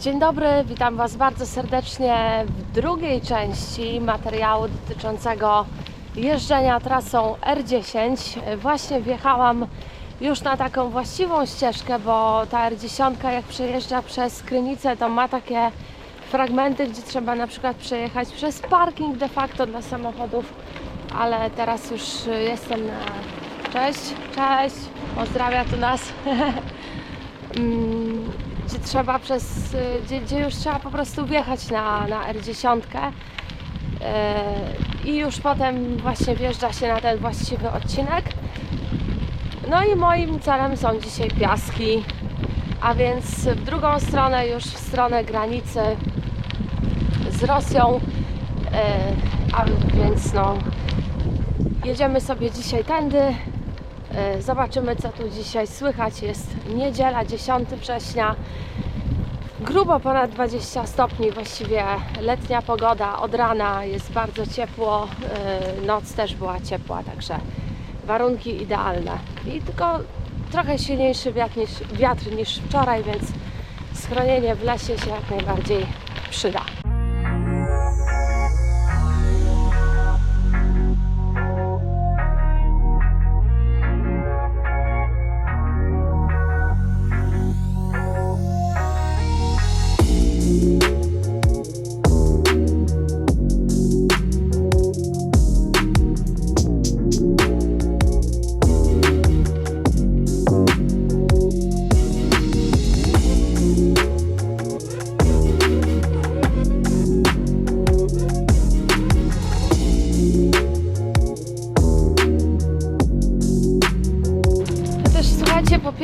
Dzień dobry, witam Was bardzo serdecznie w drugiej części materiału dotyczącego jeżdżenia trasą R10. Właśnie wjechałam już na taką właściwą ścieżkę, bo ta R10 jak przejeżdża przez Krynicę to ma takie fragmenty, gdzie trzeba na przykład przejechać przez parking de facto dla samochodów, ale teraz już jestem na... Cześć, cześć, pozdrawia tu nas. Gdzie trzeba przez, y, gdzie, gdzie już trzeba po prostu wjechać na, na R10 e, i już potem właśnie wjeżdża się na ten właściwy odcinek. No i moim celem są dzisiaj piaski, a więc w drugą stronę, już w stronę granicy z Rosją, e, a więc no jedziemy sobie dzisiaj tędy, Zobaczymy, co tu dzisiaj słychać. Jest niedziela, 10 września. Grubo ponad 20 stopni, właściwie letnia pogoda. Od rana jest bardzo ciepło, e, noc też była ciepła, także warunki idealne. I tylko trochę silniejszy wiatr niż, wiatr niż wczoraj, więc schronienie w lesie się jak najbardziej przyda.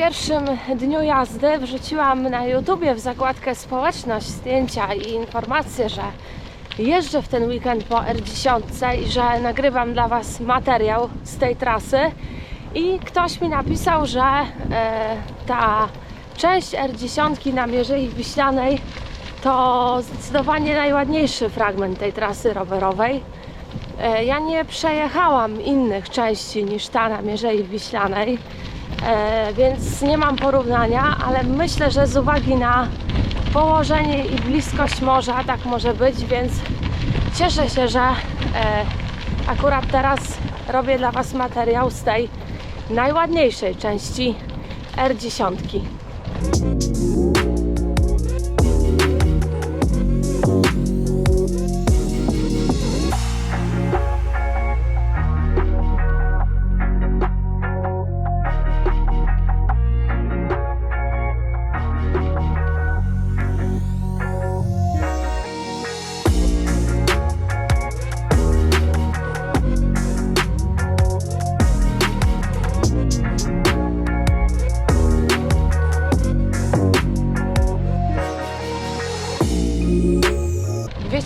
Pierwszym dniu jazdy wrzuciłam na YouTubie w zakładkę społeczność zdjęcia i informacje, że jeżdżę w ten weekend po R10 i że nagrywam dla Was materiał z tej trasy. I ktoś mi napisał, że e, ta część R10 na Mierzei Wiślanej to zdecydowanie najładniejszy fragment tej trasy rowerowej. E, Ja nie przejechałam innych części niż ta na Mierzei Wiślanej, więc nie mam porównania, ale myślę, że z uwagi na położenie i bliskość morza tak może być, więc cieszę się, że e, akurat teraz robię dla Was materiał z tej najładniejszej części R10.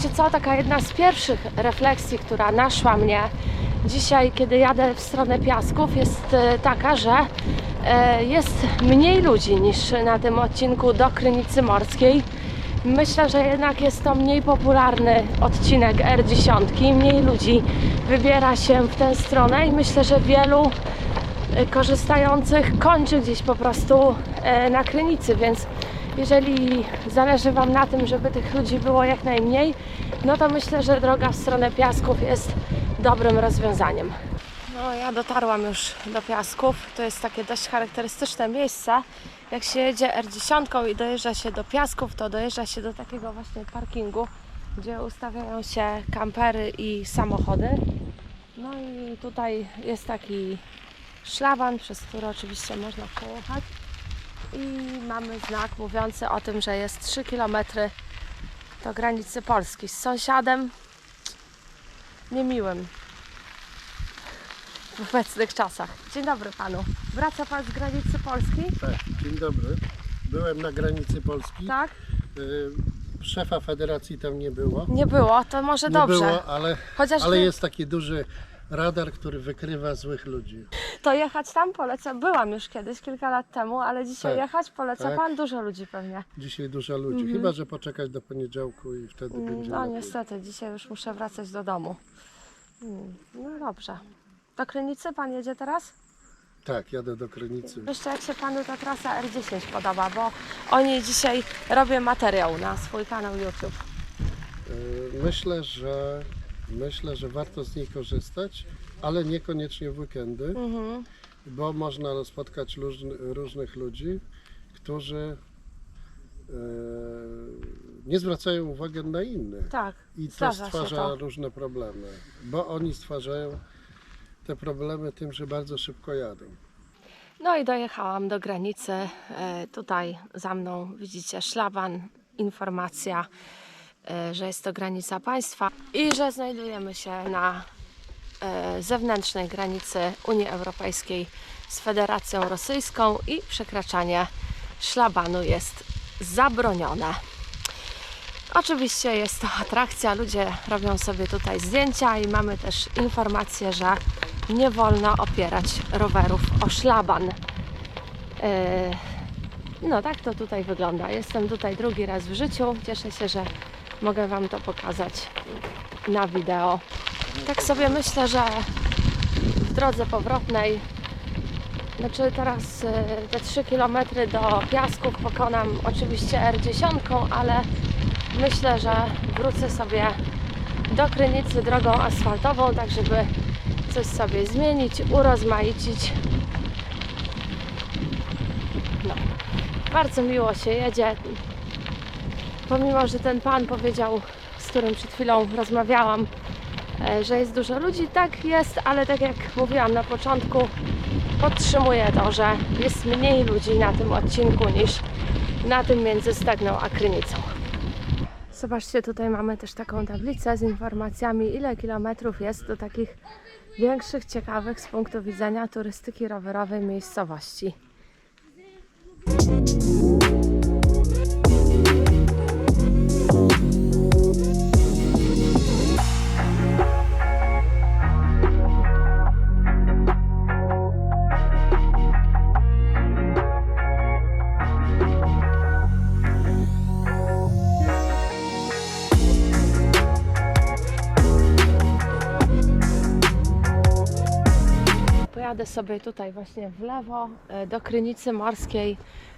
Wiecie co, taka jedna z pierwszych refleksji, która naszła mnie dzisiaj, kiedy jadę w stronę Piasków, jest e, taka, że e, jest mniej ludzi niż na tym odcinku do Krynicy Morskiej. Myślę, że jednak jest to mniej popularny odcinek R10, mniej ludzi wybiera się w tę stronę i myślę, że wielu e, korzystających kończy gdzieś po prostu na Krynicy, więc jeżeli zależy Wam na tym, żeby tych ludzi było jak najmniej, no to myślę, że droga w stronę Piasków jest dobrym rozwiązaniem. No, ja dotarłam już do Piasków. To jest takie dość charakterystyczne miejsce. Jak się jedzie R10 i dojeżdża się do Piasków, to dojeżdża się do takiego właśnie parkingu, gdzie ustawiają się kampery i samochody. No i tutaj jest taki szlaban, przez który oczywiście można przejechać i mamy znak mówiący o tym, że jest 3 km do granicy Polski z sąsiadem niemiłym w obecnych czasach. Dzień dobry panu. Wraca pan z granicy Polski? Tak, dzień dobry. Byłem na granicy Polski. Tak? Y, Szefa federacji tam nie było. Nie było, to może Nie dobrze. było, ale, Chociaż ale jest taki duży radar, który wykrywa złych ludzi. To jechać tam polecam. Byłam już kiedyś, kilka lat temu, ale dzisiaj Tak, jechać poleca tak. pan dużo ludzi pewnie. Dzisiaj dużo ludzi. Chyba, że poczekać do poniedziałku i wtedy będzie Mhm. No lepiej. niestety, dzisiaj już muszę wracać do domu. Mm, No dobrze. Do Krynicy pan jedzie teraz? Tak, jadę do Krynicy. Jeszcze jak się Panu ta trasa R10 podoba, bo o niej dzisiaj robię materiał na swój kanał YouTube. E, Myślę, że myślę, że warto z niej korzystać, ale niekoniecznie w weekendy, Mhm. bo można spotkać różny, różnych ludzi, którzy e, nie zwracają uwagi na innych. Tak, I to stwarza to. różne problemy, bo oni stwarzają te problemy tym, że bardzo szybko jadą. No i dojechałam do granicy. E, Tutaj za mną widzicie szlaban, informacja, że jest to granica państwa i że znajdujemy się na e, zewnętrznej granicy Unii Europejskiej z Federacją Rosyjską i przekraczanie szlabanu jest zabronione. Oczywiście jest to atrakcja, ludzie robią sobie tutaj zdjęcia i mamy też informację, że nie wolno opierać rowerów o szlaban. Yy, No tak to tutaj wygląda. Jestem tutaj drugi raz w życiu. Cieszę się, że mogę Wam to pokazać na wideo. Tak sobie myślę, że w drodze powrotnej, znaczy teraz yy, te 3 km do Piasków pokonam oczywiście R10, ale myślę, że wrócę sobie do Krynicy drogą asfaltową, tak żeby coś sobie zmienić, urozmaicić. No, bardzo miło się jedzie. Pomimo, że ten pan powiedział, z którym przed chwilą rozmawiałam, e, że jest dużo ludzi, tak jest, ale tak jak mówiłam na początku, podtrzymuję to, że jest mniej ludzi na tym odcinku niż na tym między Stegną a Krynicą. Zobaczcie, tutaj mamy też taką tablicę z informacjami, ile kilometrów jest do takich większych, ciekawych z punktu widzenia turystyki rowerowej miejscowości. Sobie tutaj właśnie w lewo e, do Krynicy Morskiej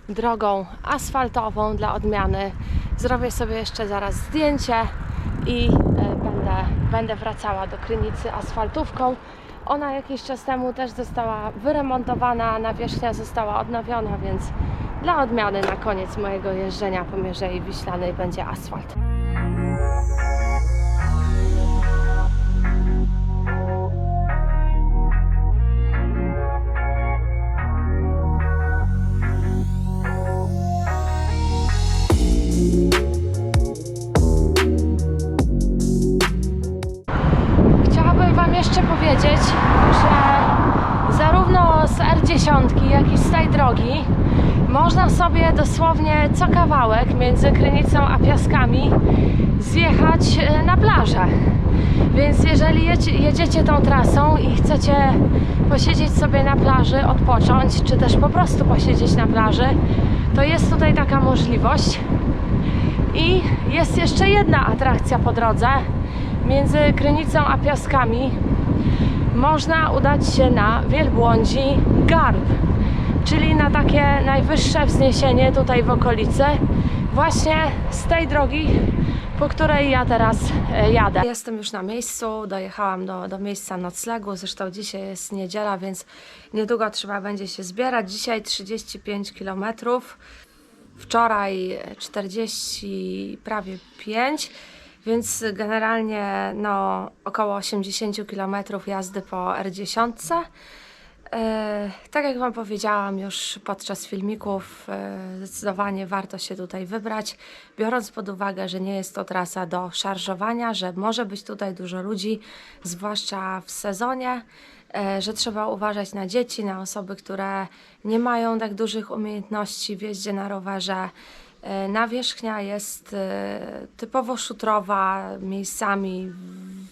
drogą asfaltową dla odmiany. Zrobię sobie jeszcze zaraz zdjęcie i e, będę, będę wracała do Krynicy asfaltówką. Ona jakiś czas temu też została wyremontowana, nawierzchnia została odnowiona, więc dla odmiany na koniec mojego jeżdżenia po Mierzei Wiślanej będzie asfalt. Chciałabym Wam jeszcze powiedzieć, że zarówno z R10, jak i z tej drogi można sobie dosłownie co kawałek między Krynicą a Piaskami zjechać e, na plażę. Więc jeżeli jedzie- jedziecie tą trasą i chcecie posiedzieć sobie na plaży, odpocząć, czy też po prostu posiedzieć na plaży, to jest tutaj taka możliwość. I jest jeszcze jedna atrakcja po drodze. Między Krynicą a Piaskami można udać się na wielbłądzi Garb, czyli na takie najwyższe wzniesienie tutaj w okolicy, właśnie z tej drogi, po której ja teraz e, jadę. Jestem już na miejscu, dojechałam do, do miejsca noclegu, zresztą dzisiaj jest niedziela, więc niedługo trzeba będzie się zbierać. Dzisiaj 35 kilometrów wczoraj 40 prawie 5, więc generalnie no, około 80 km jazdy po R10. E, tak jak Wam powiedziałam już podczas filmików, e, zdecydowanie warto się tutaj wybrać, biorąc pod uwagę, że nie jest to trasa do szarżowania, że może być tutaj dużo ludzi, zwłaszcza w sezonie, e, że trzeba uważać na dzieci, na osoby, które nie mają tak dużych umiejętności w jeździe na rowerze. E, Nawierzchnia jest e, typowo szutrowa, miejscami,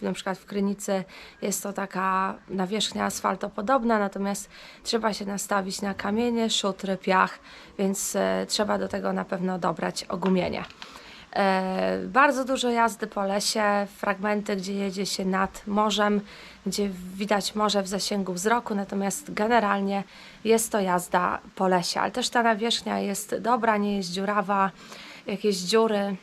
na przykład w Krynicy jest to taka nawierzchnia asfaltopodobna, natomiast trzeba się nastawić na kamienie, szutry, piach, więc e, trzeba do tego na pewno dobrać ogumienie. E, bardzo dużo jazdy po lesie, fragmenty, gdzie jedzie się nad morzem, gdzie widać morze w zasięgu wzroku, natomiast generalnie jest to jazda po lesie, ale też ta nawierzchnia jest dobra, nie jest dziurawa, jakieś dziury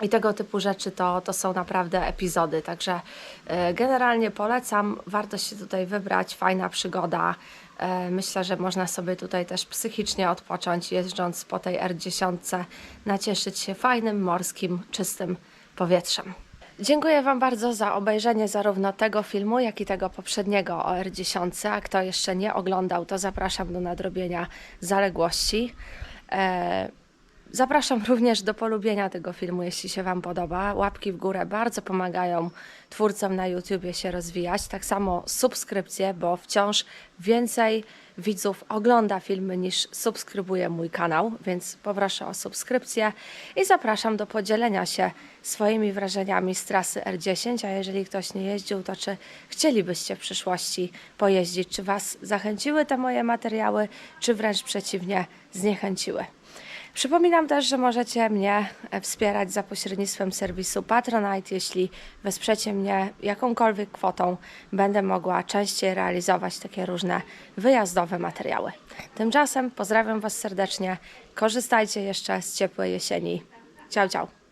i tego typu rzeczy to, to są naprawdę epizody. Także e, generalnie polecam, warto się tutaj wybrać, fajna przygoda. E, Myślę, że można sobie tutaj też psychicznie odpocząć, jeżdżąc po tej R10, nacieszyć się fajnym, morskim, czystym powietrzem. Dziękuję Wam bardzo za obejrzenie zarówno tego filmu, jak i tego poprzedniego o R10. A kto jeszcze nie oglądał, to zapraszam do nadrobienia zaległości. Zapraszam również do polubienia tego filmu, jeśli się Wam podoba. Łapki w górę bardzo pomagają twórcom na YouTubie się rozwijać. Tak samo subskrypcje, bo wciąż więcej widzów ogląda filmy niż subskrybuje mój kanał, więc poproszę o subskrypcję i zapraszam do podzielenia się swoimi wrażeniami z trasy R10, a jeżeli ktoś nie jeździł, to czy chcielibyście w przyszłości pojeździć? Czy Was zachęciły te moje materiały, czy wręcz przeciwnie, zniechęciły? Przypominam też, że możecie mnie e, wspierać za pośrednictwem serwisu Patronite. Jeśli wesprzecie mnie jakąkolwiek kwotą, będę mogła częściej realizować takie różne wyjazdowe materiały. Tymczasem pozdrawiam Was serdecznie. Korzystajcie jeszcze z ciepłej jesieni. Ciao, ciao.